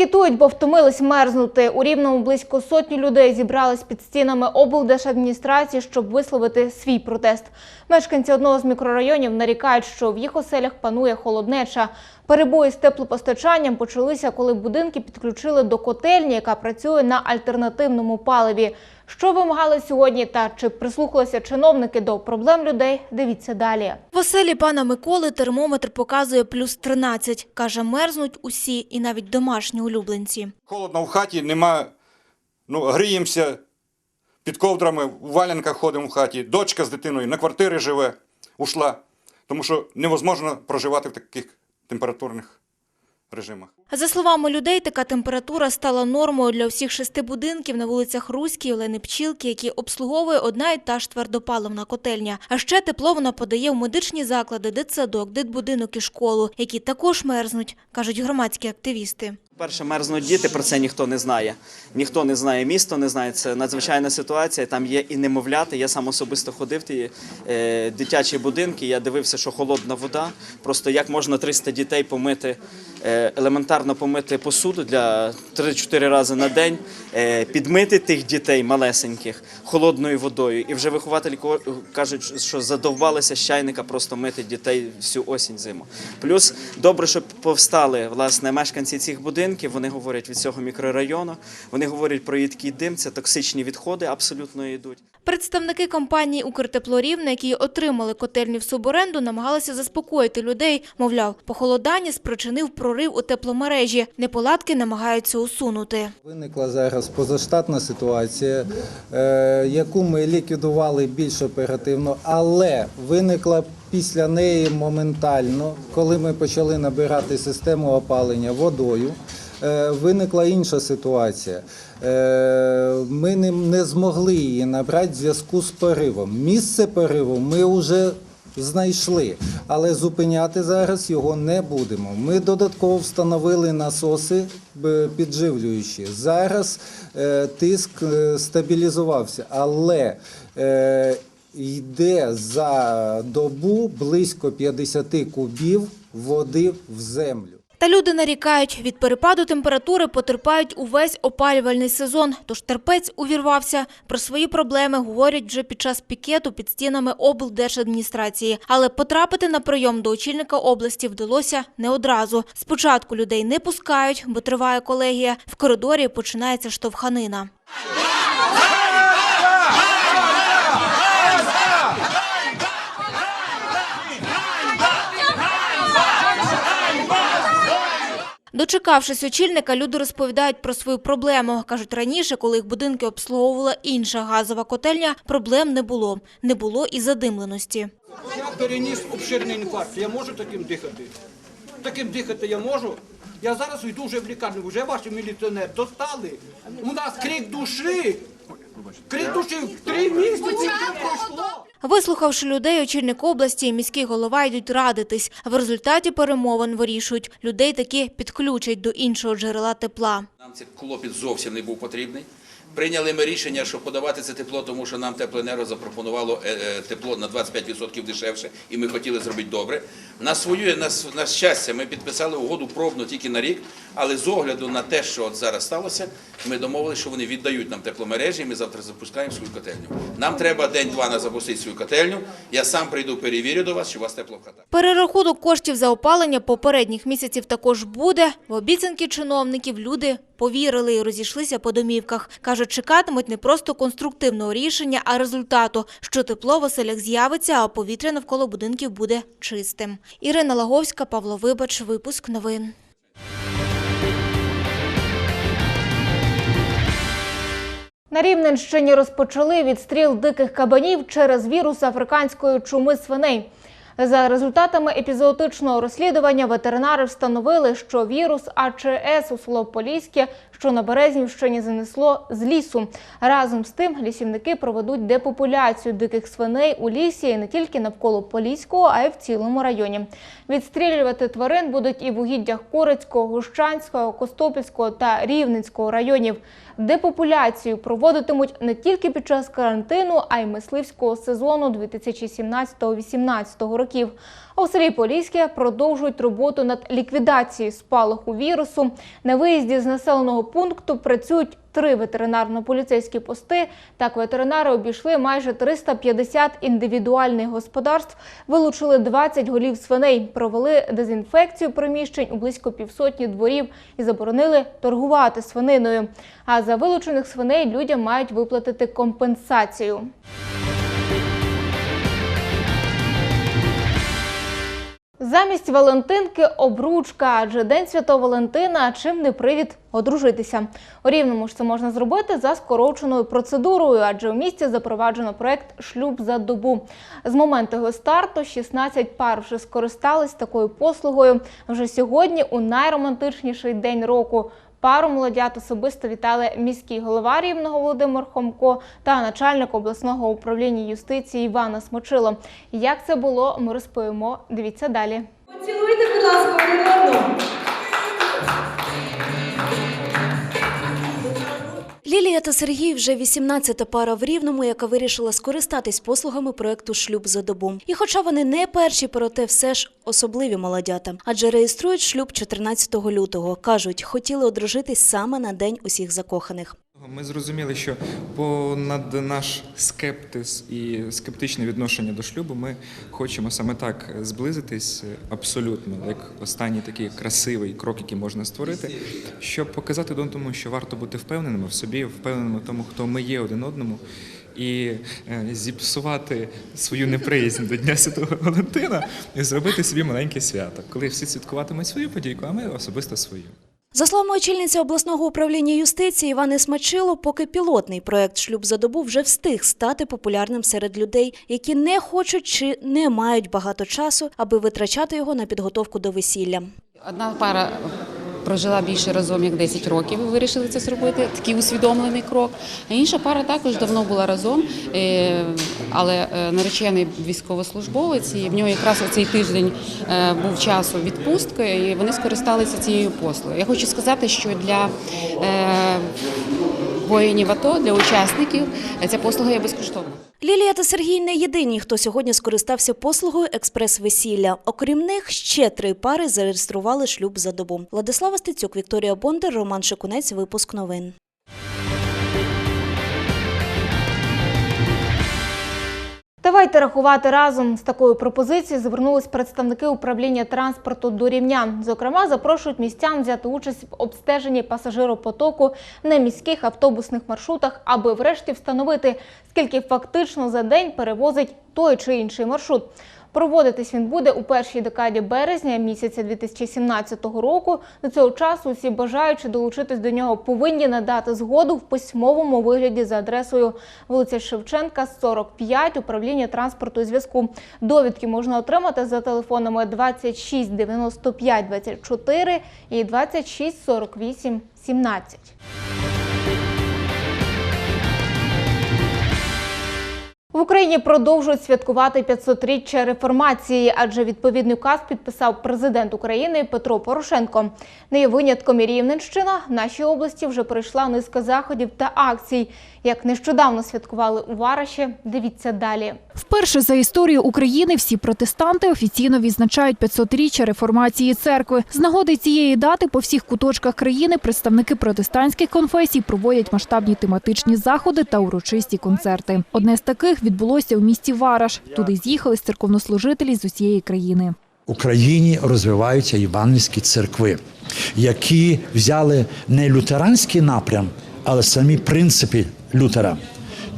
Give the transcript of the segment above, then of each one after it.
Пікетують, бо втомились мерзнути. У рівному близько сотні людей зібрались під стінами облдержадміністрації, щоб висловити свій протест. Мешканці одного з мікрорайонів нарікають, що в їх оселях панує холоднеча. Перебої з теплопостачанням почалися, коли будинки підключили до котельні, яка працює на альтернативному паливі. Що вимагали сьогодні та чи прислухалися чиновники до проблем людей? Дивіться далі. В оселі пана Миколи термометр показує плюс 13. Каже, мерзнуть усі і навіть домашні улюбленці. Холодно в хаті, нема, ну, гріємося під ковдрами, в валянках ходимо в хаті. Дочка з дитиною на квартирі живе, ушла. Тому що невозможно проживати в таких температурних режимах. За словами людей, така температура стала нормою для всіх шести будинків на вулицях Руській, Олени Пчілки, які обслуговує одна і та ж твердопаливна котельня. А ще тепло вона подає в медичні заклади, дитсадок, дитбудинок і школу, які також мерзнуть, кажуть громадські активісти. Перше, мерзнуть діти, про це ніхто не знає. Ніхто не знає, місто не знає. Це надзвичайна ситуація. Там є і немовляти. Я сам особисто ходив ті е, дитячі будинки. Я дивився, що холодна вода. Просто як можна 300 дітей помити, е, елементарно помити посуду для 3-4 рази на день, е, підмити тих дітей малесеньких холодною водою. І вже вихователі кажуть, що задовбалися з чайника просто мити дітей всю осінь зиму. Плюс добре, що повстали власне мешканці цих будинків. Вони говорять від цього мікрорайону. Вони говорять про їдкий дим. Це токсичні відходи абсолютно йдуть. Представники компанії «Укртеплорівне», які отримали котельні в суборенду, намагалися заспокоїти людей. Мовляв, похолодання спричинив прорив у тепломережі. Неполадки намагаються усунути. Виникла зараз позаштатна ситуація, е, яку ми ліквідували більш оперативно, але виникла після неї моментально, коли ми почали набирати систему опалення водою. е, Виникла інша ситуація. Е, Ми не, змогли її набрати в зв'язку з поривом. Місце пориву ми вже знайшли, але зупиняти зараз його не будемо. Ми додатково встановили насоси підживлюючі. Зараз е, тиск е, стабілізувався, але йде за добу близько 50 кубів води в землю. Та люди нарікають, від перепаду температури потерпають увесь опалювальний сезон. Тож терпець увірвався. Про свої проблеми говорять вже під час пікету під стінами облдержадміністрації. Але потрапити на прийом до очільника області вдалося не одразу. Спочатку людей не пускають, бо триває колегія. В коридорі починається штовханина. Дочекавшись очільника, люди розповідають про свою проблему. Кажуть, раніше, коли їх будинки обслуговувала інша газова котельня, проблем не було. Не було і задимленості. Я переніс обширний інфаркт. Я можу таким дихати? Таким дихати я можу. Я зараз йду вже в лікарню, вже ваші міліціонери достали. У нас крик душі. Крик душі в три місяці не пройшло. Вислухавши людей, очільник області і міський голова йдуть радитись. В результаті перемовин вирішують, людей таки підключать до іншого джерела тепла. Нам цей клопіт зовсім не був потрібний. Прийняли ми рішення, що подавати це тепло, тому що нам теплоенерго запропонувало е, е, тепло на 25% дешевше, і ми хотіли зробити добре. На свою на, на щастя, ми підписали угоду пробну тільки на рік, але з огляду на те, що от зараз сталося, ми домовилися, що вони віддають нам тепломережі. і Ми завтра запускаємо свою котельню. Нам треба день-два на запустити свою котельню. Я сам прийду, перевірю до вас, чи у вас тепло в хатах. Перерахунок коштів за опалення попередніх місяців також буде. В обіцянки чиновників люди повірили і розійшлися по домівках. Кажуть, чекатимуть не просто конструктивного рішення, а результату, що тепло в оселях з'явиться, а повітря навколо будинків буде чистим. Ірина Лаговська, Павло Вибач, випуск новин. На Рівненщині розпочали відстріл диких кабанів через вірус африканської чуми свиней. За результатами епізоотичного розслідування ветеринари встановили, що вірус АЧС у село Поліське, що на Березнівщині занесло з лісу. Разом з тим лісівники проведуть депопуляцію диких свиней у лісі не тільки навколо Поліського, а й в цілому районі. Відстрілювати тварин будуть і в угіддях Корицького, Гущанського, Костопільського та Рівненського районів. Депопуляцію проводитимуть не тільки під час карантину, а й мисливського сезону 2017-2018 років. А у селі Поліське продовжують роботу над ліквідацією спалаху вірусу. На виїзді з населеного пункту працюють три ветеринарно-поліцейські пости. Так ветеринари обійшли майже 350 індивідуальних господарств, вилучили 20 голів свиней, провели дезінфекцію приміщень у близько півсотні дворів і заборонили торгувати свининою. А за вилучених свиней людям мають виплатити компенсацію. Замість Валентинки обручка, адже День Святого Валентина чим не привід одружитися. У Рівному ж це можна зробити за скороченою процедурою, адже у місті запроваджено проект Шлюб за добу. З моменту його старту 16 пар вже скористались такою послугою. Вже сьогодні, у найромантичніший день року. Пару молодят особисто вітали міський голова Рівного Володимир Хомко та начальник обласного управління юстиції Івана Смочило. Як це було, ми розповімо. Дивіться далі. Поцілуйте, будь ласка, один. Лілія та Сергій вже 18-та пара в Рівному, яка вирішила скористатись послугами проекту Шлюб за добу. І хоча вони не перші, проте все ж особливі молодята, адже реєструють шлюб 14 лютого. кажуть, хотіли одружитись саме на день усіх закоханих. Ми зрозуміли, що понад наш скептиз і скептичне відношення до шлюбу ми хочемо саме так зблизитись абсолютно, як останній такий красивий крок, який можна створити, щоб показати один тому, що варто бути впевненими в собі, впевненими в тому, хто ми є один одному. І е, зіпсувати свою неприязнь до Дня Святого Валентина і зробити собі маленьке свято, коли всі святкуватимуть свою подійку, а ми особисто свою. За словами очільниці обласного управління юстиції Івани Смачило, поки пілотний проект Шлюб за добу вже встиг стати популярним серед людей, які не хочуть чи не мають багато часу, аби витрачати його на підготовку до весілля. Одна пара прожила більше разом як 10 років і вирішили це зробити, такий усвідомлений крок. А інша пара також давно була разом, е, але е, наречений військовослужбовець, і в нього якраз цей тиждень е, був часу відпустки, і вони скористалися цією послугою. Я хочу сказати, що для воїнів АТО, для учасників ця послуга є безкоштовна. Лілія та Сергій не єдині, хто сьогодні скористався послугою експрес-весілля. Окрім них, ще три пари зареєстрували шлюб за добу. Владислава Стецюк, Вікторія Бондар, Роман Шикунець. Випуск новин. Давайте рахувати разом. З такою пропозицією звернулись представники управління транспорту до рівнян. Зокрема, запрошують містян взяти участь в обстеженні пасажиропотоку на міських автобусних маршрутах, аби врешті встановити, скільки фактично за день перевозить той чи інший маршрут. Проводитись він буде у першій декаді березня місяця 2017 року. До цього часу усі бажаючі долучитись до нього повинні надати згоду в письмовому вигляді за адресою вулиця Шевченка, 45, управління транспорту зв'язку. Довідки можна отримати за телефонами 26 95 24 і 26 48 17. В Україні продовжують святкувати 500-річчя реформації, адже відповідний указ підписав президент України Петро Порошенко. Не є винятком і Рівненщина. В нашій області вже пройшла низка заходів та акцій. Як нещодавно святкували у Вараші, дивіться далі. Вперше за історію України всі протестанти офіційно відзначають 500-річчя реформації церкви. З нагоди цієї дати по всіх куточках країни представники протестантських конфесій проводять масштабні тематичні заходи та урочисті концерти. Одне з таких відбулося у місті Вараш. Туди з'їхались церковнослужителі з усієї країни. В Україні розвиваються євангельські церкви, які взяли не лютеранський напрям, але самі принципи Лютера.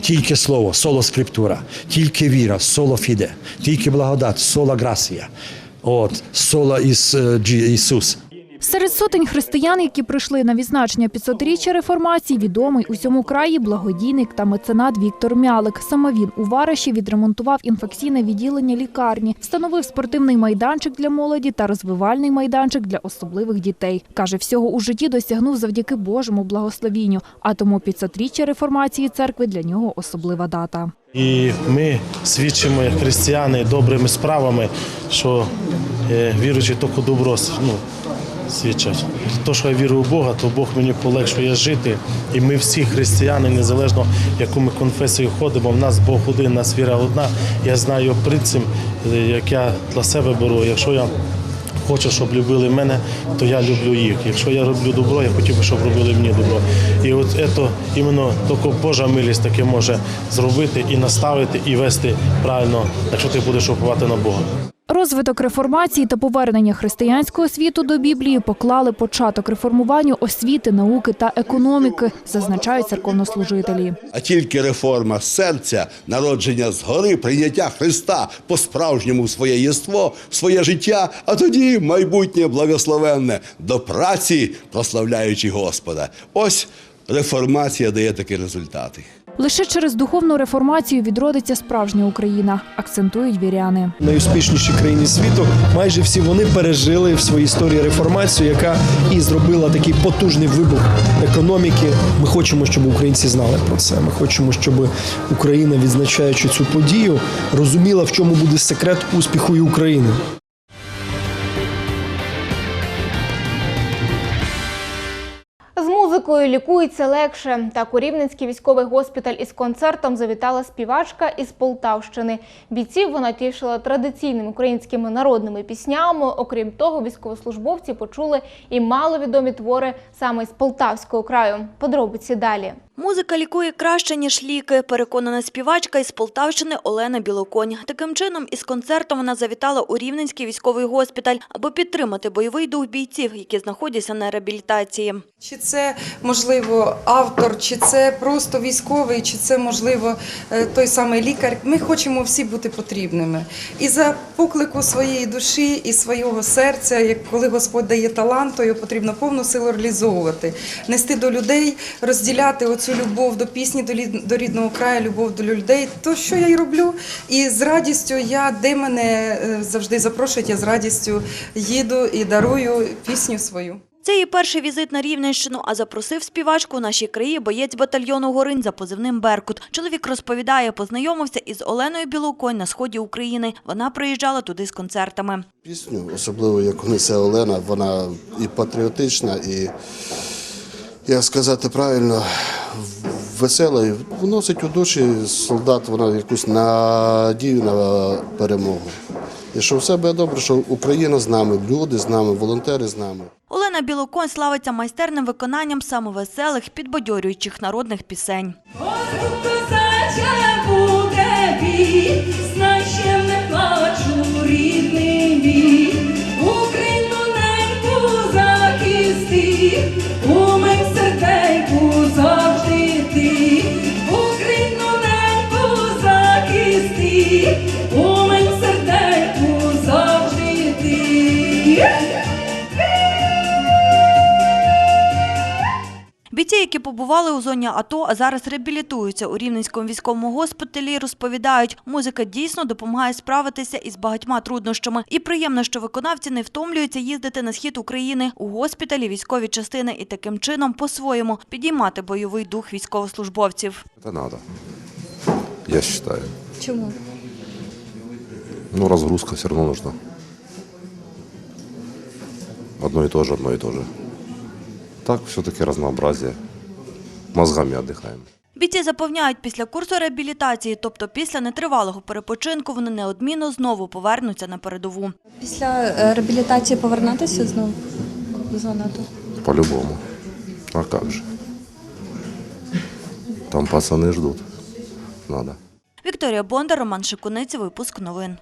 Тільки слово, соло скриптура, тільки віра, соло фіде, тільки благодать, соло грасія, от, соло Іс, е, Ісус. Серед сотень християн, які прийшли на відзначення 500-річчя реформації, відомий усьому краї благодійник та меценат Віктор Мялик. Саме він у Вараші відремонтував інфекційне відділення лікарні, встановив спортивний майданчик для молоді та розвивальний майданчик для особливих дітей. Каже, всього у житті досягнув завдяки Божому благословінню, а тому 500-річчя реформації церкви для нього особлива дата. І ми свідчимо як християни добрими справами, що е, віруючи тільки добро ну, свідчать. То, що я вірю у Бога, то Бог мені полегшує жити. І ми всі християни, незалежно яку ми конфесію ходимо, в нас Бог один, нас віра одна. Я знаю принцип, е, як я для себе беру. Якщо я хочу, щоб любили мене, то я люблю їх. Якщо я роблю добро, я хотів би, щоб робили мені добро. І от це іменно тільки Божа милість таке може зробити і наставити, і вести правильно, якщо ти будеш уповати на Бога. Розвиток реформації та повернення християнського світу до Біблії поклали початок реформуванню освіти, науки та економіки, зазначають церковнослужителі. А тільки реформа серця, народження згори, прийняття Христа по-справжньому в своє єство, своє життя, а тоді майбутнє благословенне до праці, прославляючи Господа. Ось реформація дає такі результати. Лише через духовну реформацію відродиться справжня Україна, акцентують віряни. найуспішніші країни світу. Майже всі вони пережили в своїй історії реформацію, яка і зробила такий потужний вибух економіки. Ми хочемо, щоб українці знали про це. Ми хочемо, щоб Україна, відзначаючи цю подію, розуміла, в чому буде секрет успіху і України. Музикою лікується легше. Так у Рівненський військовий госпіталь із концертом завітала співачка із Полтавщини. Бійців вона тішила традиційними українськими народними піснями. Окрім того, військовослужбовці почули і маловідомі твори саме з Полтавського краю. Подробиці далі. Музика лікує краще, ніж ліки, переконана співачка із Полтавщини Олена Білоконь. Таким чином, із концертом вона завітала у Рівненський військовий госпіталь, аби підтримати бойовий дух бійців, які знаходяться на реабілітації. Чи це можливо автор, чи це просто військовий, чи це можливо е, той самий лікар. Ми хочемо всі бути потрібними. І за поклику своєї душі і свого серця, як коли Господь дає талант, то його потрібно повну силу реалізовувати, нести до людей, розділяти оцю любов до пісні, до рідного краю, любов до людей. То що я й роблю. І з радістю я, де мене е, завжди запрошують, я з радістю їду і дарую пісню свою. Це її перший візит на Рівненщину, а запросив співачку у нашій краї боєць батальйону Горинь за позивним Беркут. Чоловік розповідає, познайомився із Оленою Білоконь на сході України. Вона приїжджала туди з концертами. Пісню, особливо яку несе Олена, вона і патріотична, і, як сказати правильно, весела, вносить у душі солдат вона якусь надію на перемогу. І що все буде добре, що Україна з нами, люди з нами, волонтери з нами. Олена Білоконь славиться майстерним виконанням самовеселих, підбадьорюючих народних пісень. Які побували у зоні АТО, а зараз реабілітуються у Рівненському військовому госпіталі, розповідають, музика дійсно допомагає справитися із багатьма труднощами. І приємно, що виконавці не втомлюються їздити на схід України у госпіталі, військові частини і таким чином по-своєму підіймати бойовий дух військовослужбовців. Это надо, я считаю. Чому? Ну, разгрузка все равно нужна. Одно и то же, одно и то же. Так, все-таки разнообразие. Мозгами отдыхаем. Бійці запевняють, після курсу реабілітації, тобто після нетривалого перепочинку, вони неодмінно знову повернуться на передову. Після е, реабілітації повернетеся знову до зони По-любому. А как же? Там пацаны ждут. Надо. Вікторія Бондар, Роман Шикуниць, випуск новин.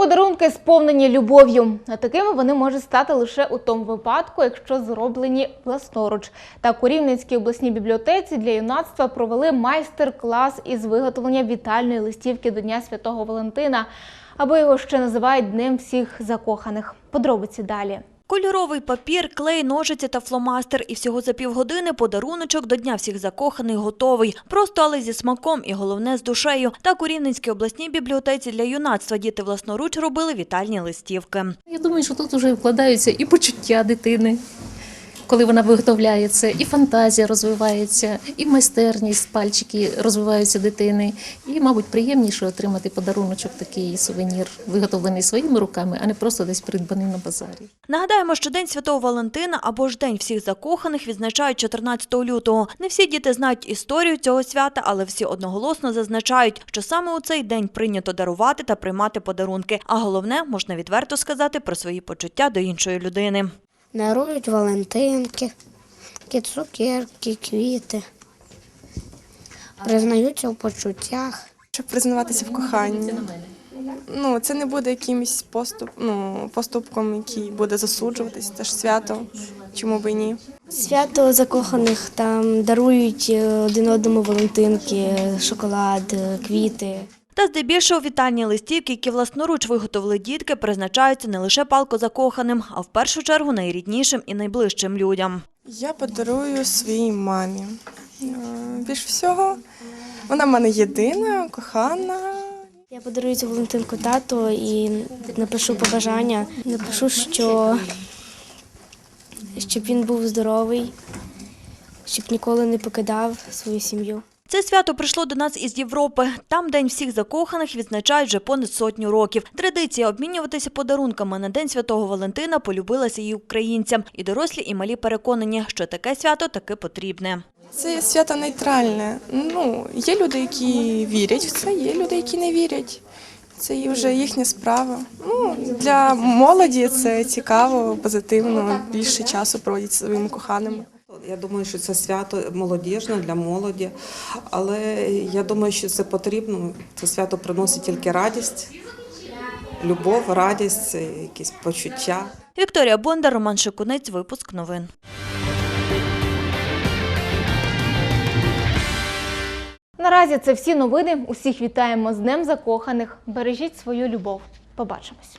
Подарунки сповнені любов'ю. А такими вони можуть стати лише у тому випадку, якщо зроблені власноруч. Так у Рівненській обласній бібліотеці для юнацтва провели майстер-клас із виготовлення вітальної листівки до Дня Святого Валентина, або його ще називають Днем всіх закоханих. Подробиці далі. Кольоровий папір, клей, ножиці та фломастер. І всього за півгодини подаруночок до Дня всіх закоханих готовий. Просто, але зі смаком і головне з душею. Так у Рівненській обласній бібліотеці для юнацтва діти власноруч робили вітальні листівки. Я думаю, що тут вже вкладаються і почуття дитини, коли вона виготовляє це, і фантазія розвивається, і майстерність, пальчики розвиваються дитини. І, мабуть, приємніше отримати подаруночок такий сувенір, виготовлений своїми руками, а не просто десь придбаний на базарі. Нагадаємо, що День Святого Валентина або ж День всіх закоханих відзначають 14 лютого. Не всі діти знають історію цього свята, але всі одноголосно зазначають, що саме у цей день прийнято дарувати та приймати подарунки. А головне, можна відверто сказати про свої почуття до іншої людини. Дарують валентинки, цукерки, квіти. Признаються в почуттях. Щоб признаватися в коханні. Ну, це не буде якимось поступ, ну, поступком, який буде засуджуватись. Це ж свято. Чому б і ні? Свято закоханих там дарують е, один одному валентинки, шоколад, е, квіти. Та здебільшого вітальні листівки, які власноруч виготовили дітки, призначаються не лише палко закоханим, а в першу чергу найріднішим і найближчим людям. Я подарую своїй мамі. Е, Більш всього, вона в мене єдина, кохана. Я подарую цю валентинку тату і напишу побажання. Напишу, що щоб він був здоровий, щоб ніколи не покидав свою сім'ю. Це свято прийшло до нас із Європи. Там День всіх закоханих відзначають вже понад сотню років. Традиція обмінюватися подарунками на День Святого Валентина полюбилася і українцям. І дорослі, і малі переконані, що таке свято таки потрібне. Це свято нейтральне. Ну, є люди, які вірять в це, є люди, які не вірять. Це вже їхня справа. Ну, для молоді це цікаво, позитивно, більше часу проводять зі своїми коханими. Я думаю, що це свято молодіжне для молоді, але я думаю, що це потрібно. Це свято приносить тільки радість, любов, радість, якісь почуття. Вікторія Бондар, Роман Шикунець, випуск новин. Наразі це всі новини. Усіх вітаємо з Днем закоханих. Бережіть свою любов. Побачимось.